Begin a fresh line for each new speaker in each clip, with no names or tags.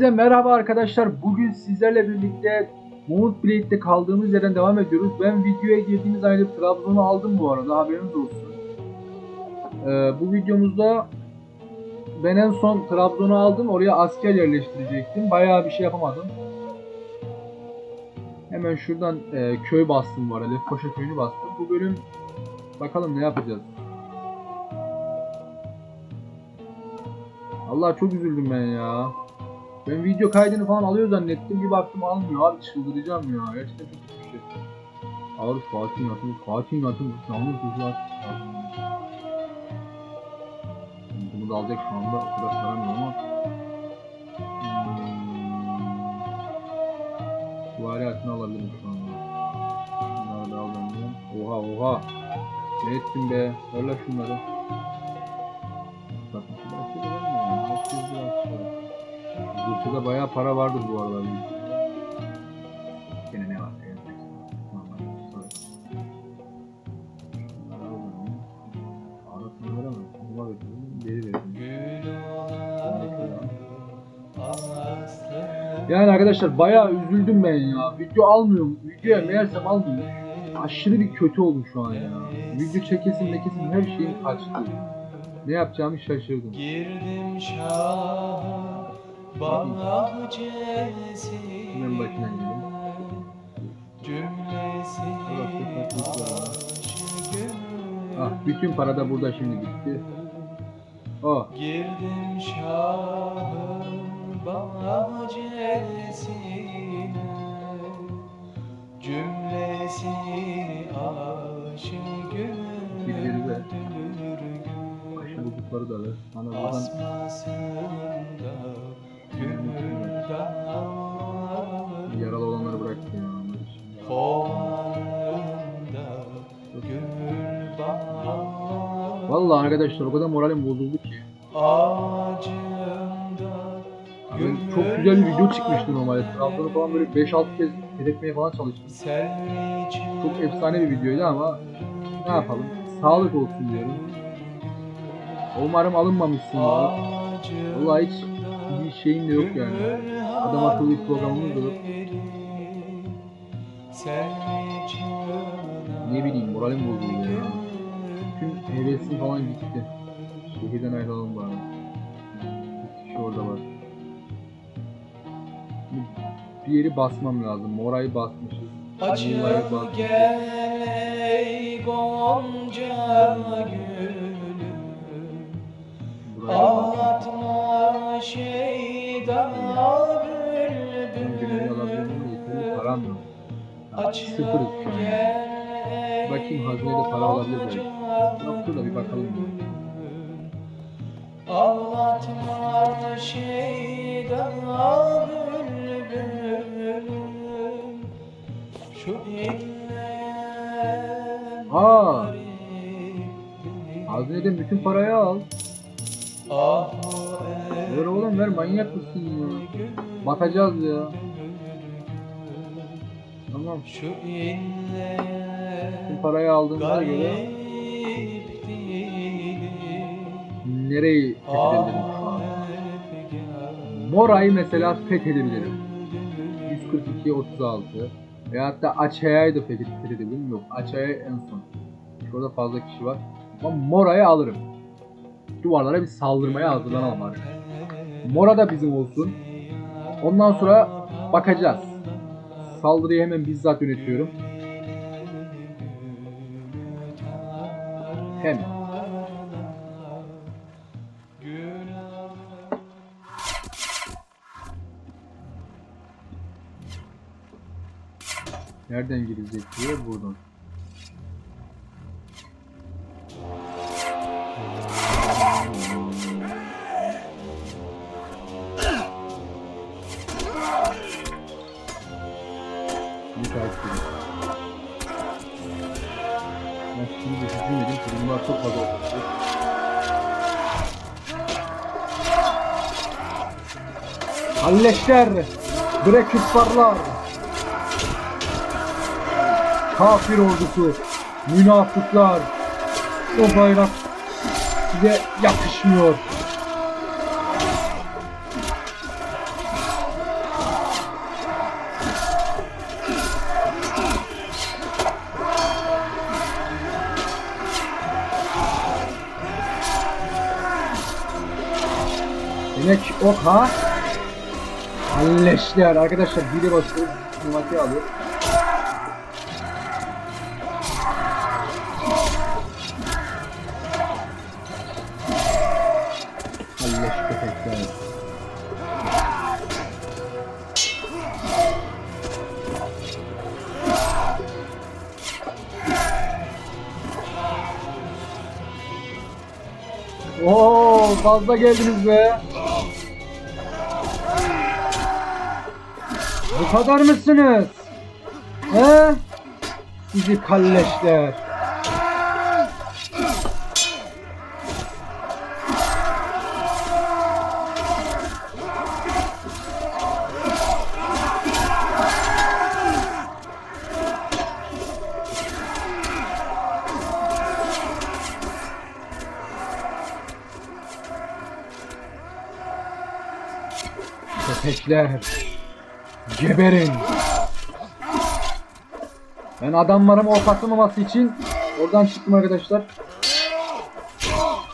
Hepinize merhaba arkadaşlar. Bugün sizlerle birlikte Mount Blade'de kaldığımız yerden devam ediyoruz. Ben videoya girdiğimiz ayda Trabzon'u aldım bu arada haberiniz olsun. Ee, bu videomuzda ben en son Trabzon'u aldım. Oraya asker yerleştirecektim. Bayağı bir şey yapamadım. Hemen şuradan e, köy bastım var. Lefkoşa köyünü bastım. Bu bölüm bakalım ne yapacağız. Allah çok üzüldüm ben ya. Ben video kaydını falan alıyor zannettim. Bir baktım almıyor. Abi çıldıracağım ya. Gerçekten çok kötü bir şey. Ağır Fatih Yatım. Fatih Yatım. Yalnız güzel. Bunu da alacak şu anda. O kadar param yok ama. Hmm. Suvari atını alabilirim şu anda. Bunları da alacağım. Oha oha. Ne ettin be? Ver şunları. Zırhçıda bayağı para vardır bu aralar. Gene ne var? Arasını veremem. Geri. Yani arkadaşlar bayağı üzüldüm ben ya. Video almıyorum. Videoya meğersem almıyorum. Aşırı bir kötü oldum şu an ya. Video çekesim mekesim her şeyim kaçtı. Ne yapacağımı şaşırdım.
Girdim şah bahçesine
Hemen başına gidelim. Ah bütün para da burada şimdi bitti. Oh
Girdim şahın bahçesine Cümlesi aşık
Birileri ver. aşı buldukları da buradan
Asmasında
yaralı olanları bıraktı ya. Vallahi arkadaşlar o kadar moralim bozuldu ki. Ben çok güzel bir video çıkmıştı normalde. Trabzon'u falan böyle 5-6 kez fethetmeye falan çalıştım. Çok efsane bir videoydu ama ne yapalım? Sağlık olsun diyorum. Umarım alınmamışsındır. Vallahi hiç bir şeyim de yok yani. Adam akıllı bir programımız da yok. Ne bileyim moralim bozuldu ya. Bütün hevesim falan gitti. Şehirden ayrılalım bari. Bir kişi orada var. Bir yeri basmam lazım. Morayı basmışız. Basmışız.
gel ey gonca
basmışız.
Ağlatma şeyda
Ben gönüllü alabilirim
bülbül
ama yeterli param yok. Sıfırız şu an. Bakayım hazinede para olabilir belki. Yoktur da bir bakalım.
Ağlatma şeyda bülbül Şu inleyen
Aa! Hazineden bütün parayı al.
Ah
Ver oğlum ver manyak mısın ya? Batacağız ya. Tamam.
Şu
Bütün parayı aldığımıza göre nereyi fethedebilirim Mora'yı mesela fethedebilirim. 142 36 veyahut da Açaya'yı da feth- fethedebilirim. Yok Açaya en son. Şurada fazla kişi var. Ama Mora'yı alırım. Duvarlara bir saldırmaya hazırlanalım artık. Mora da bizim olsun. Ondan sonra bakacağız. Saldırıyı hemen bizzat yönetiyorum. Hemen. Nereden girecek diye buradan. Halleşler, Brekütbarlar, kafir ordusu, münafıklar, o bayrak size yakışmıyor. Sinek ok ha. Halleşler arkadaşlar biri basıyor. Numarayı alıyor. Halleş köpekler. Oo fazla geldiniz be. Bu kadar mısınız? He? Sizi kalleşler. Köpekler. Geberin. Ben adamlarım ok atılmaması için oradan çıktım arkadaşlar.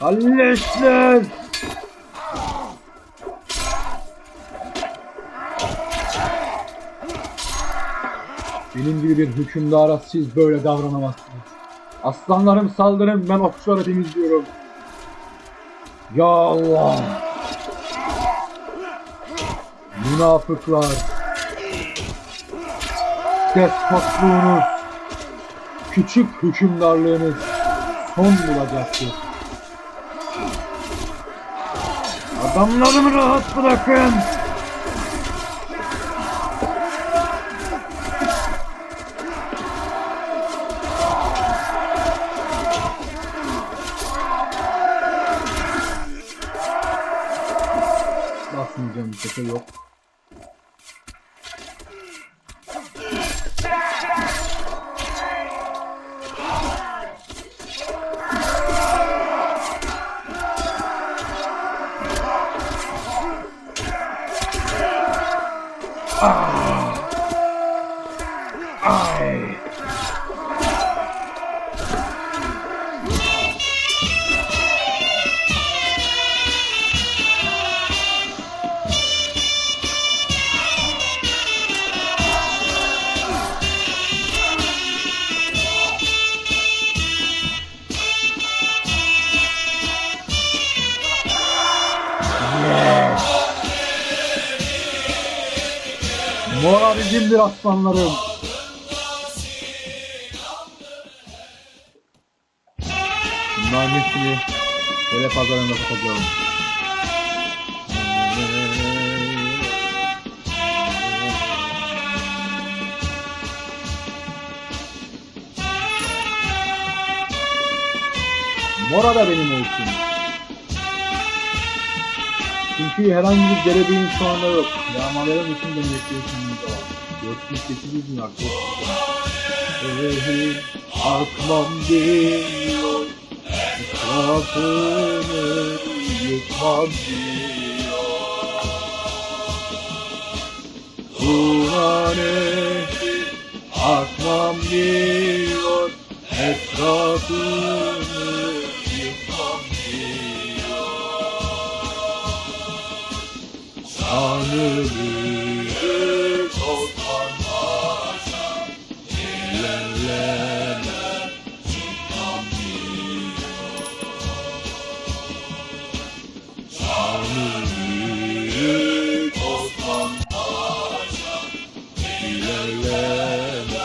Halleşler. Benim gibi bir hükümdara siz böyle davranamazsınız. Aslanlarım saldırın ben okçuları temizliyorum. Ya Allah. Münafıklar. Despotluğunuz, küçük hükümdarlığınız son bulacaktır. Adamlarımı rahat bırakın. Ay. Yes. Mora bizimdir aslanlarım. Bunların hepsini böyle pazarında satacağım. Mora da benim olsun. Çünkü herhangi bir derebeyin şu anda yok. Yağmaların için beni bekliyorsunuz da var. 4800 bin artık. Ehi akmam diyor. Etrafını yıkmam diyor. Buna nehir akmam diyor. Etrafını büyük olsan varsa ilerleme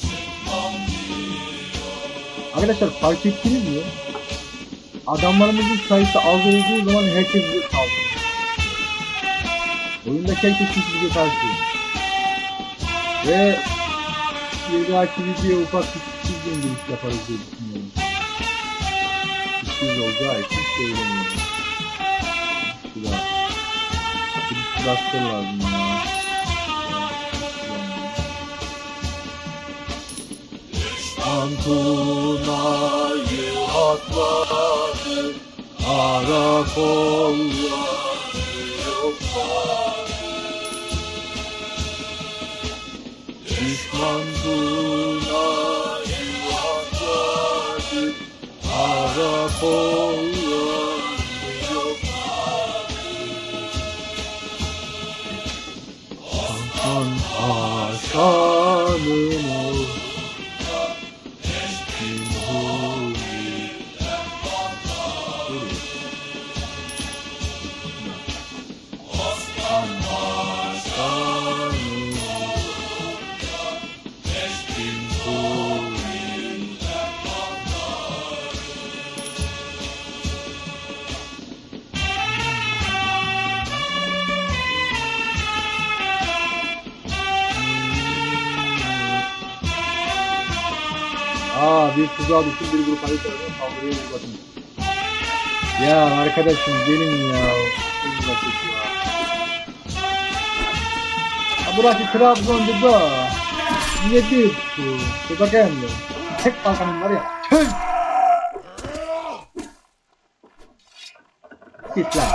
çıkmam diyor. Arkadaşlar fark ettiniz mi? Adamlarımızın sayısı az olduğu zaman herkes bize saldırıyor. Oyundaki herkes çünkü bize karşı. Ve bir dahaki videoya ufak bir sürpriz giriş yaparız diye düşünüyorum. Sürpriz olacağı için söylemiyorum. Daha. Bir traktör lazım ya. Antuna'yı atladı Karakolları yokladı Düşman buna yuvarladı Arap olan Osman Paşa bir tuzağa düştüm bir grup ayı tarafından saldırıya uğradım. Ya arkadaşım gelin ya. Çok basit ya. Ha, burası Trabzon'da da. Nedir bu? Dur bakayım ya. Tek kalkanım var ya. Tüh! Git lan.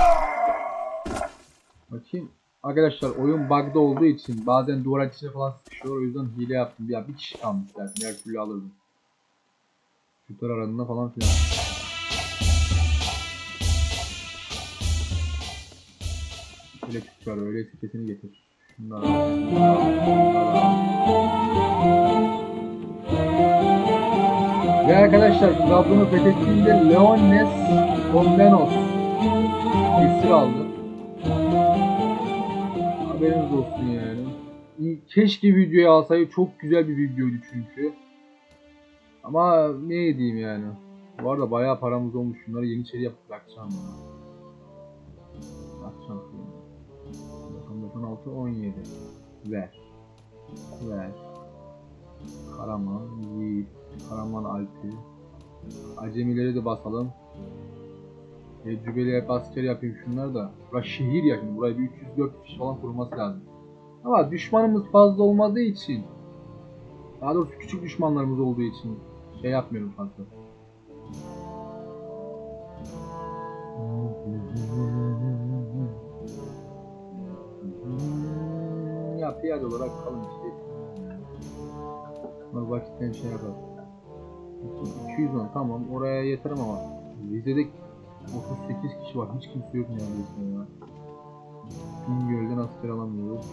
Bakayım. Arkadaşlar oyun bug'da olduğu için bazen duvar içine falan sıkışıyor. O yüzden hile yaptım. Ya bir kişi kalmış zaten. Her türlü alırdım. Süper aradığında falan filan. Öyle çıkar öyle etiketini getir. Al. Ve arkadaşlar Trabzon'u fethettiğinde Leones Komnenos esir aldı. Haberiniz olsun yani. Keşke videoyu alsaydı çok güzel bir videoydu çünkü. Ama ne diyeyim yani. Bu arada bayağı paramız olmuş. Şunları yeniçeri yapıp bırakacağım. Atacağım şunu. 96, 17. Ver. Ver. Karaman, Yiğit, Karaman Alpi. Acemileri de basalım. Tecrübeli hep asker yapayım şunlar da. Burası şehir ya şimdi. Buraya bir 304 kişi falan kurulması lazım. Ama düşmanımız fazla olmadığı için daha doğrusu küçük düşmanlarımız olduğu için şey yapmıyorum fazla. Ya piyade olarak kalın işte. Bunlar vakitten şey yapar. 210 tamam oraya yeterim ama Rize'de 38 kişi var. Hiç kimse yok neredeyse ya. Bingöl'den asker alamıyoruz.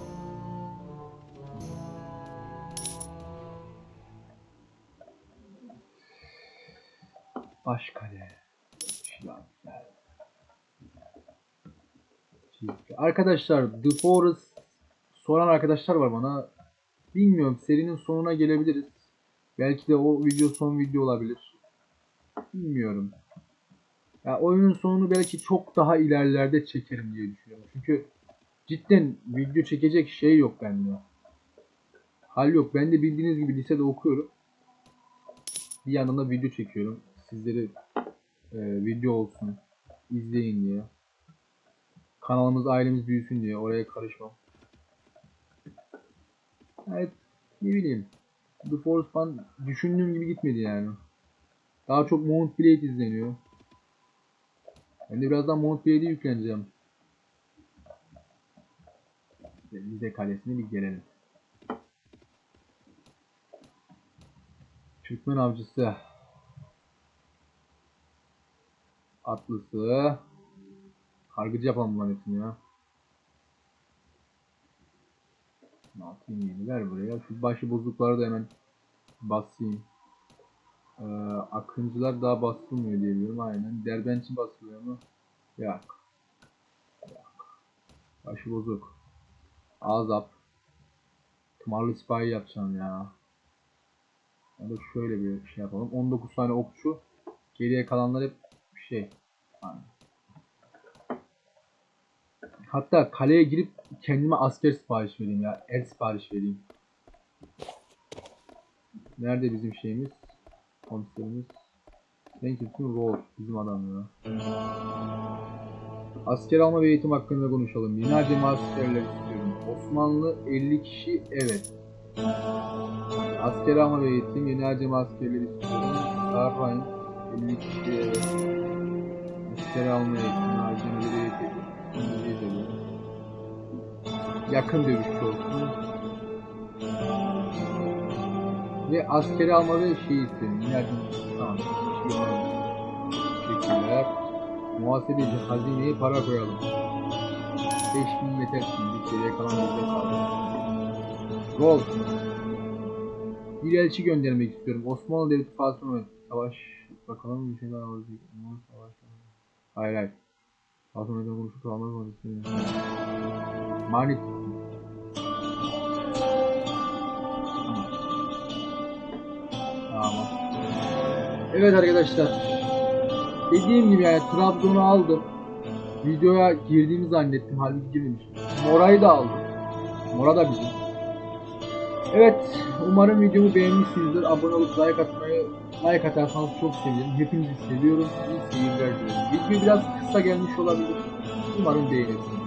Başkale. Çizgi. Arkadaşlar The Forest soran arkadaşlar var bana. Bilmiyorum serinin sonuna gelebiliriz. Belki de o video son video olabilir. Bilmiyorum. Ya oyunun sonunu belki çok daha ilerlerde çekerim diye düşünüyorum. Çünkü cidden video çekecek şey yok bende. Hal yok. Ben de bildiğiniz gibi lisede okuyorum. Bir yandan da video çekiyorum. Sizlere e, video olsun, izleyin diye. Kanalımız, ailemiz büyüsün diye. Oraya karışmam. Evet, ne bileyim. The Force Fun düşündüğüm gibi gitmedi yani. Daha çok Mount Blade izleniyor. Ben de birazdan Mount Blade'e yükleneceğim. Rize Kalesi'ne bir gelelim. Türkmen avcısı. Atlısı. Kargıcı yapalım bunların hepsini ya. Ne yapayım yeni ver buraya. Şu başı bozukları da hemen basayım. Ee, akıncılar daha basılmıyor diye biliyorum. Aynen. Derbençi basılıyor mu? Yok. Yok. Başı bozuk. Azap. Tımarlı sipahi yapacağım ya. Ya da şöyle bir şey yapalım. 19 tane okçu. Geriye kalanlar hep şey. Hatta kaleye girip kendime asker sipariş vereyim ya. El sipariş vereyim. Nerede bizim şeyimiz? Komiserimiz. Sen kimsin? Rolf. Bizim adam ya. Asker alma ve eğitim hakkında konuşalım. Acemi askerler istiyorum. Osmanlı 50 kişi evet. Asker alma ve eğitim. Acemi askerler istiyorum. Sarrayın 50 kişi evet. Asker alma eğitim. Acemileri eğitim. İngiliz ediyor. Yakın dövüşçü olsun. Ve askeri alma ve şey istedim. Yardım. Tamam. Şey. Teşekkürler. Muhasebeci hazineye para koyalım. 5000 yeter şimdi. Geriye kalan bizde kaldı. Rol. Bir elçi göndermek istiyorum. Osmanlı Devleti Fatih Mehmet. Savaş. Bakalım bir şeyler alacak. Hayır hayır. Fatih Mehmet'e konuşup kalmak mı. Manit. Tamam. Evet arkadaşlar. Dediğim gibi yani Trabzon'u aldım. Videoya girdiğimi zannettim. Halbuki girmemişim. Mora'yı da aldım. Mora da bizim. Evet. Umarım videomu beğenmişsinizdir. Abone olup like atmayı like atarsanız çok sevinirim. Hepinizi seviyorum. İyi seyirler diliyorum. Video biraz kısa gelmiş olabilir. Umarım beğenirsiniz.